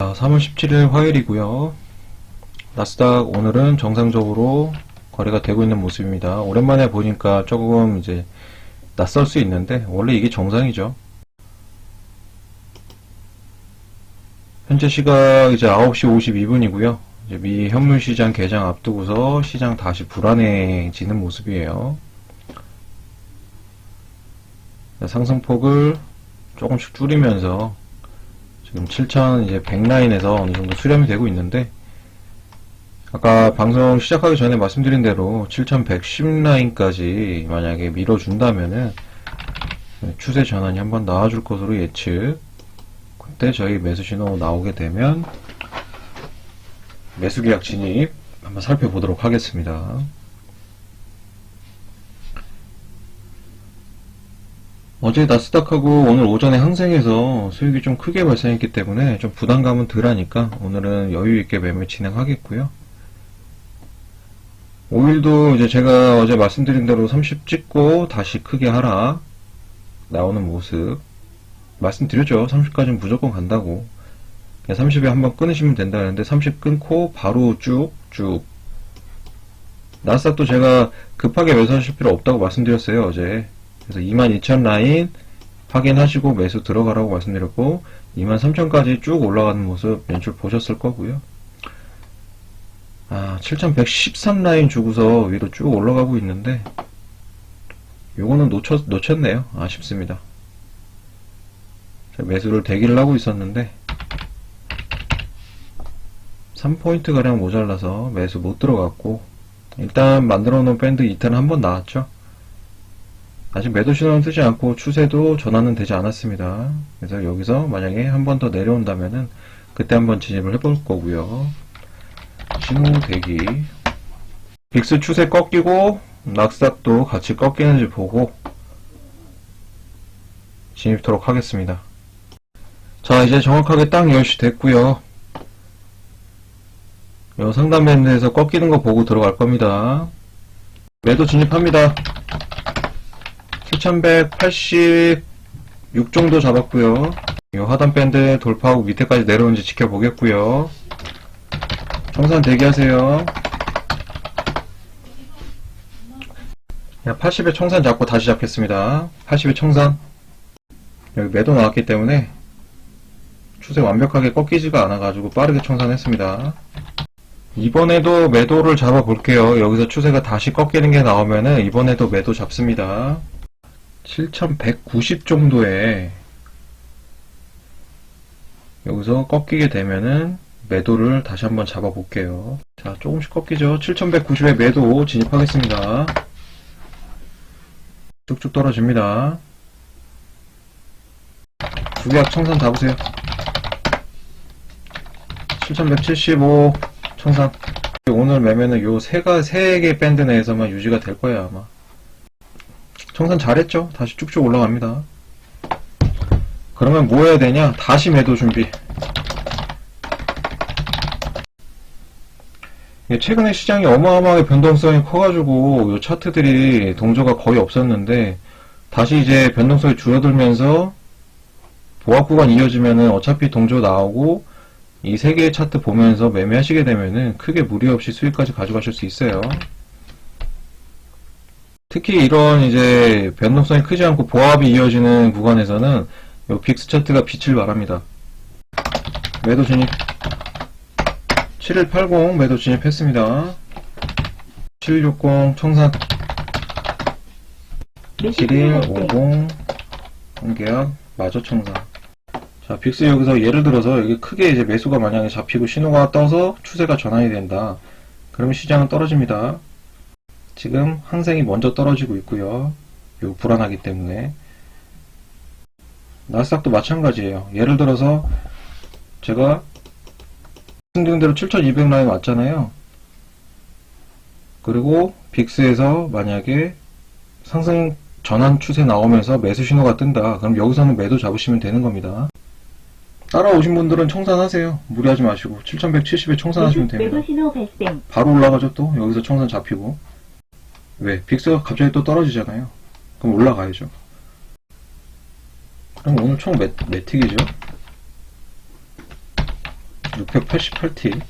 자, 3월 17일 화요일이고요. 나스닥 오늘은 정상적으로 거래가 되고 있는 모습입니다. 오랜만에 보니까 조금 이제 낯설 수 있는데 원래 이게 정상이죠. 현재 시각 이제 9시 52분이고요. 이제 미 현물 시장 개장 앞두고서 시장 다시 불안해지는 모습이에요. 상승폭을 조금씩 줄이면서 지금 7,000 이제 100 라인에서 어느 정도 수렴이 되고 있는데 아까 방송 시작하기 전에 말씀드린 대로 7,110 라인까지 만약에 밀어준다면은 추세 전환이 한번 나와줄 것으로 예측. 그때 저희 매수 신호 나오게 되면 매수 계약 진입 한번 살펴보도록 하겠습니다. 어제 나스닥하고 오늘 오전에 항생에서 수익이 좀 크게 발생했기 때문에 좀 부담감은 덜하니까 오늘은 여유있게 매매 진행하겠고요. 5일도 이제 제가 어제 말씀드린 대로 30 찍고 다시 크게 하라 나오는 모습 말씀드렸죠. 30까지는 무조건 간다고. 그냥 30에 한번 끊으시면 된다는데 30 끊고 바로 쭉쭉 나스닥도 제가 급하게 매수하실 필요 없다고 말씀드렸어요. 어제. 그래서 22,000 라인 확인하시고 매수 들어가라고 말씀드렸고 23,000까지 쭉 올라가는 모습 연출 보셨을 거고요. 아, 7,113 라인 주고서 위로 쭉 올라가고 있는데 요거는 놓쳤, 놓쳤네요. 아쉽습니다. 매수를 대기를 하고 있었는데 3포인트 가량 모자라서 매수 못 들어갔고 일단 만들어 놓은 밴드 이탈은 한번 나왔죠. 아직 매도 신호는 뜨지 않고 추세도 전환은 되지 않았습니다. 그래서 여기서 만약에 한 번 더 내려온다면은 그때 한번 진입을 해볼 거고요. 신호 대기. 빅스 추세 꺾이고 낙삭도 같이 꺾이는지 보고 진입토록 하겠습니다. 자 이제 정확하게 딱 10시 됐고요. 요 상단 밴드에서 꺾이는 거 보고 들어갈 겁니다. 매도 진입합니다. 7186 정도 잡았고요. 이 하단 밴드 돌파하고 밑에까지 내려오는지 지켜보겠고요. 청산 대기하세요. 80에 청산 잡고 다시 잡겠습니다. 80에 청산. 여기 매도 나왔기 때문에 추세 완벽하게 꺾이지가 않아가지고 빠르게 청산했습니다. 이번에도 매도를 잡아 볼게요. 여기서 추세가 다시 꺾이는 게 나오면은 이번에도 매도 잡습니다. 7190 정도에 여기서 꺾이게 되면은 매도를 다시 한번 잡아 볼게요. 자, 조금씩 꺾이죠. 7190에 매도 진입하겠습니다. 쭉쭉 떨어집니다. 두개약 청산 잡으세요. 7175 청산. 오늘 매매는 요 세가 세 개 밴드 내에서만 유지가 될 거예요, 아마. 청산 잘했죠? 다시 쭉쭉 올라갑니다. 그러면 뭐 해야 되냐? 다시 매도 준비. 예, 최근에 시장이 어마어마하게 변동성이 커가지고 요 차트들이 동조가 거의 없었는데 다시 이제 변동성이 줄어들면서 보합 구간 이어지면은 어차피 동조 나오고 이 세 개의 차트 보면서 매매하시게 되면은 크게 무리 없이 수익까지 가져가실 수 있어요. 특히 이런 이제 변동성이 크지 않고 보합이 이어지는 구간에서는 요 빅스 차트가 빛을 발합니다. 매도 진입 7180 매도 진입했습니다. 760 청산 7150 공계약 마저 청산 자 빅스 여기서 예를 들어서 여기 크게 이제 매수가 만약에 잡히고 신호가 떠서 추세가 전환이 된다. 그러면 시장은 떨어집니다. 지금 항생이 먼저 떨어지고 있고요. 요 불안하기 때문에 나스닥도 마찬가지예요. 예를 들어서 제가 말씀드린 대로 7200 라인 왔잖아요. 그리고 빅스에서 만약에 상승 전환 추세 나오면서 매수 신호가 뜬다. 그럼 여기서는 매도 잡으시면 되는 겁니다. 따라오신 분들은 청산하세요. 무리하지 마시고 7170에 청산하시면 됩니다. 매수 신호 발생. 바로 올라가죠 또 여기서 청산 잡히고 왜? 빅스가 갑자기 또 떨어지잖아요. 그럼 올라가야죠. 그럼 오늘 총 몇, 몇 틱이죠? 688팁